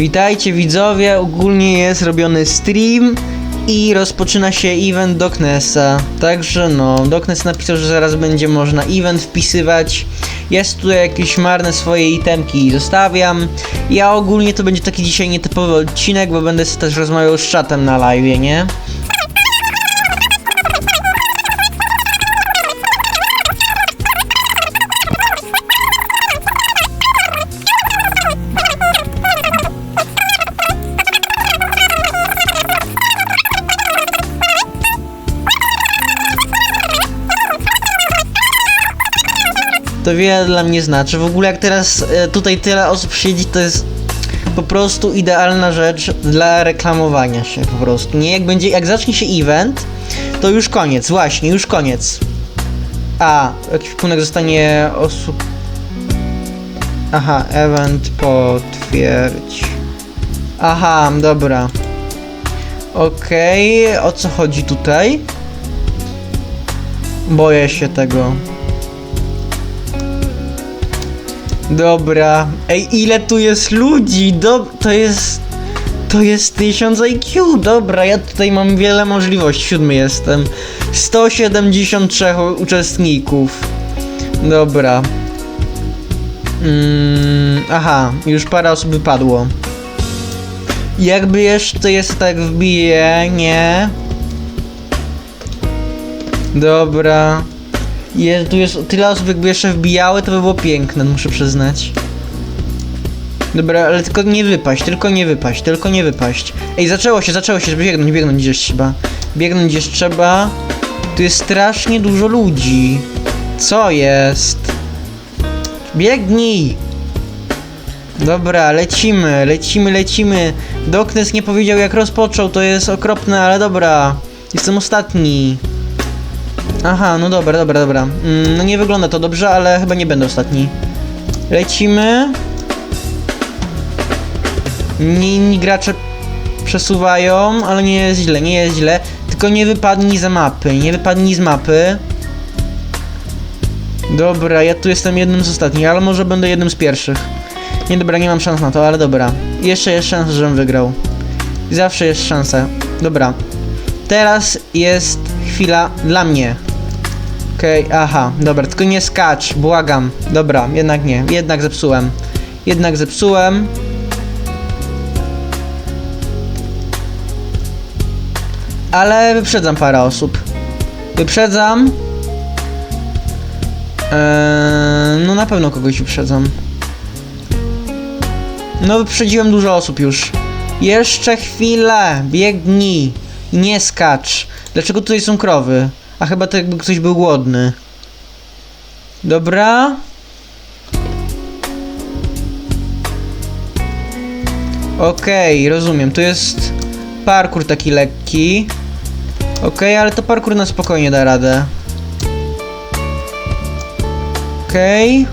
Witajcie widzowie, ogólnie jest robiony stream i rozpoczyna się event Doknesa. Także no, Doknes napisał, że zaraz będzie można event wpisywać. Jest tu jakieś marne swoje itemki zostawiam. Ja ogólnie to będzie taki dzisiaj nietypowy odcinek, bo będę też rozmawiał z czatem na live, nie? To wiele dla mnie znaczy. W ogóle jak teraz e, tutaj tyle osób siedzi, to jest po prostu idealna rzecz dla reklamowania się po prostu. Nie jak będzie, jak zacznie się event, to już koniec, właśnie, już koniec. A, ekwipunek zostanie osób... Aha, event potwierdź. Aha, dobra. Okej, o co chodzi tutaj? Boję się tego. Dobra. Ej, ile tu jest ludzi? Do... To jest... To jest 1000 IQ. Dobra, ja tutaj mam wiele możliwości. Siódmy jestem. 173 uczestników. Dobra. Mm, aha, już parę osób wypadło. Jakby jeszcze jest tak wbije, nie? Dobra. Je, tu tyle osób, jakby jeszcze wbijały, to by było piękne, muszę przyznać. Dobra, ale tylko nie wypaść, tylko nie wypaść, tylko nie wypaść. Ej, zaczęło się, zaczęło się, biegnąć, biegnąć gdzieś trzeba. Biegnąć gdzieś trzeba. Tu jest strasznie dużo ludzi. Co jest? Biegnij! Dobra, lecimy, lecimy, lecimy. Doknes nie powiedział jak rozpoczął, to jest okropne, ale dobra. Jestem ostatni. Aha, no dobra, dobra, dobra. Mm, no nie wygląda to dobrze, ale chyba nie będę ostatni. Lecimy. Inni, gracze przesuwają, ale nie jest źle, nie jest źle. Tylko nie wypadnij z mapy, nie wypadnij z mapy. Dobra, ja tu jestem jednym z ostatnich, ale może będę jednym z pierwszych. Nie, dobra, nie mam szans na to, ale dobra. Jeszcze jest szansa, żebym wygrał. Zawsze jest szansa. Dobra. Teraz jest chwila dla mnie. Okej, aha, dobra, tylko nie skacz, błagam. Dobra, jednak nie, jednak zepsułem. Jednak zepsułem. Ale wyprzedzam parę osób. Wyprzedzam. Eee, no na pewno kogoś wyprzedzam. No wyprzedziłem dużo osób już. Jeszcze chwilę, biegnij. Nie skacz. Dlaczego tutaj są krowy? A chyba to jakby ktoś był głodny. Dobra. Okej, rozumiem. Tu jest parkour taki lekki. Okej, ale to parkour na spokojnie da radę. Okej.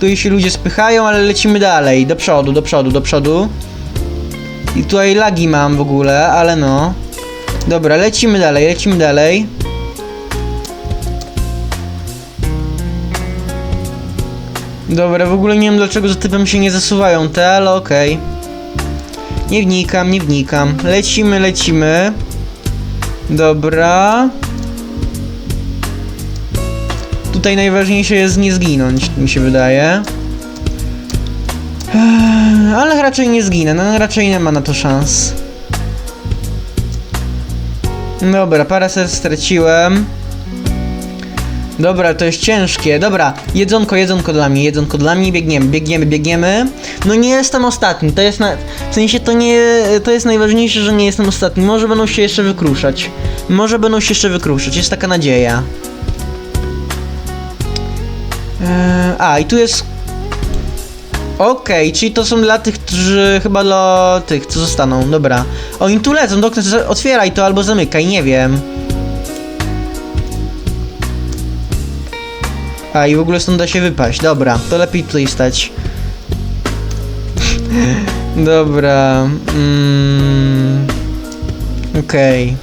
Tu się ludzie spychają, ale lecimy dalej. Do przodu, do przodu, do przodu. I tutaj lagi mam w ogóle, ale no. Dobra, lecimy dalej, lecimy dalej. Dobra, w ogóle nie wiem dlaczego za typem się nie zasuwają te, ale okej. Nie wnikam, nie wnikam. Lecimy, lecimy. Dobra. Tutaj najważniejsze jest nie zginąć, mi się wydaje. Ale raczej nie zginę, no raczej nie ma na to szans. Dobra, parę serc straciłem. Dobra, to jest ciężkie. Dobra, jedzonko, jedzonko dla mnie, jedzonko dla mnie, biegniemy, biegniemy, biegniemy. No nie jestem ostatni, to jest na... W sensie to nie... To jest najważniejsze, że nie jestem ostatni. Może będą się jeszcze wykruszać. Może będą się jeszcze wykruszać, jest taka nadzieja. Eee, a, i tu jest... Okej, czyli to są dla tych, którzy... Chyba dla tych, co zostaną, dobra. Oni tu lecą, doktor, otwieraj to albo zamykaj, nie wiem. A, i w ogóle stąd da się wypaść, dobra, to lepiej tutaj stać. dobra, mm, okej.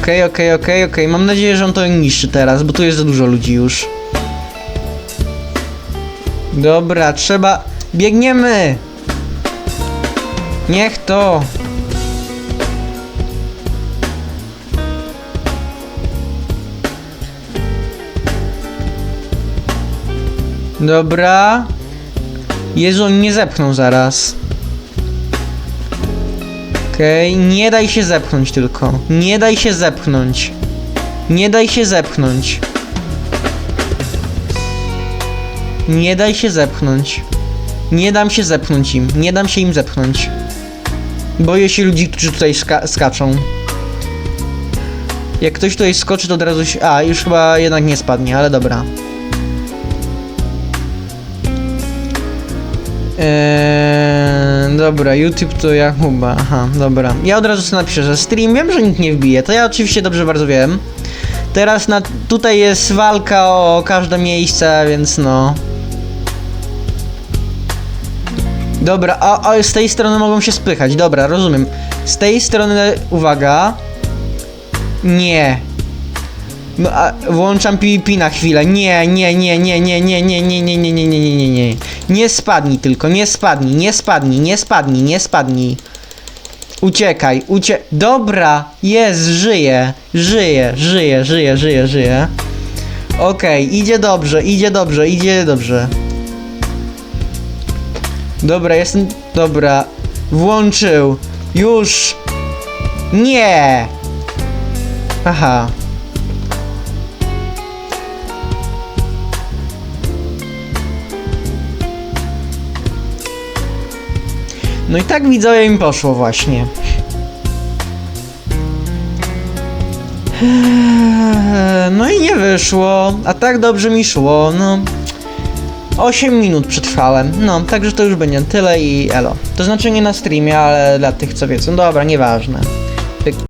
Okej, okej, okej, okej, mam nadzieję, że on to niszczy teraz, bo tu jest za dużo ludzi już. Dobra, trzeba Biegniemy! Niech to! Dobra. Jezu, on nie zepchnął zaraz. Okej, nie daj się zepchnąć tylko. Nie daj się zepchnąć. Nie daj się zepchnąć. Nie daj się zepchnąć. Nie dam się zepchnąć im. Nie dam się im zepchnąć. Boję się ludzi, którzy tutaj ska skaczą. Jak ktoś tutaj skoczy, to od razu się... A, już chyba jednak nie spadnie, ale dobra. Eee, dobra, YouTube to Jakuba. Aha, dobra. Ja od razu sobie napiszę, że stream. Wiem, że nikt nie wbije. To ja oczywiście dobrze bardzo wiem. Teraz na, tutaj jest walka o każde miejsce, więc no. Dobra, a, a z tej strony mogą się spychać. Dobra, rozumiem. Z tej strony, uwaga. Nie. No, włączam PvP na chwilę. Nie, nie, nie, nie, nie, nie, nie, nie, nie, nie, nie, nie, nie, nie, nie. Nie spadnij tylko, nie spadnij, nie spadnij, nie spadnij, nie spadnij. Uciekaj, ucie... Dobra, jest, żyje, żyje, żyje, żyje, żyje, żyje. Okej, idzie dobrze, idzie dobrze, idzie dobrze. Dobra, jestem... Dobra. Włączył. Już. Nie. Aha. No i tak widzowie mi poszło właśnie. No i nie wyszło, a tak dobrze mi szło, no. 8 minut przetrwałem, no, także to już będzie tyle i elo. To znaczy nie na streamie, ale dla tych co wiedzą, dobra, nieważne.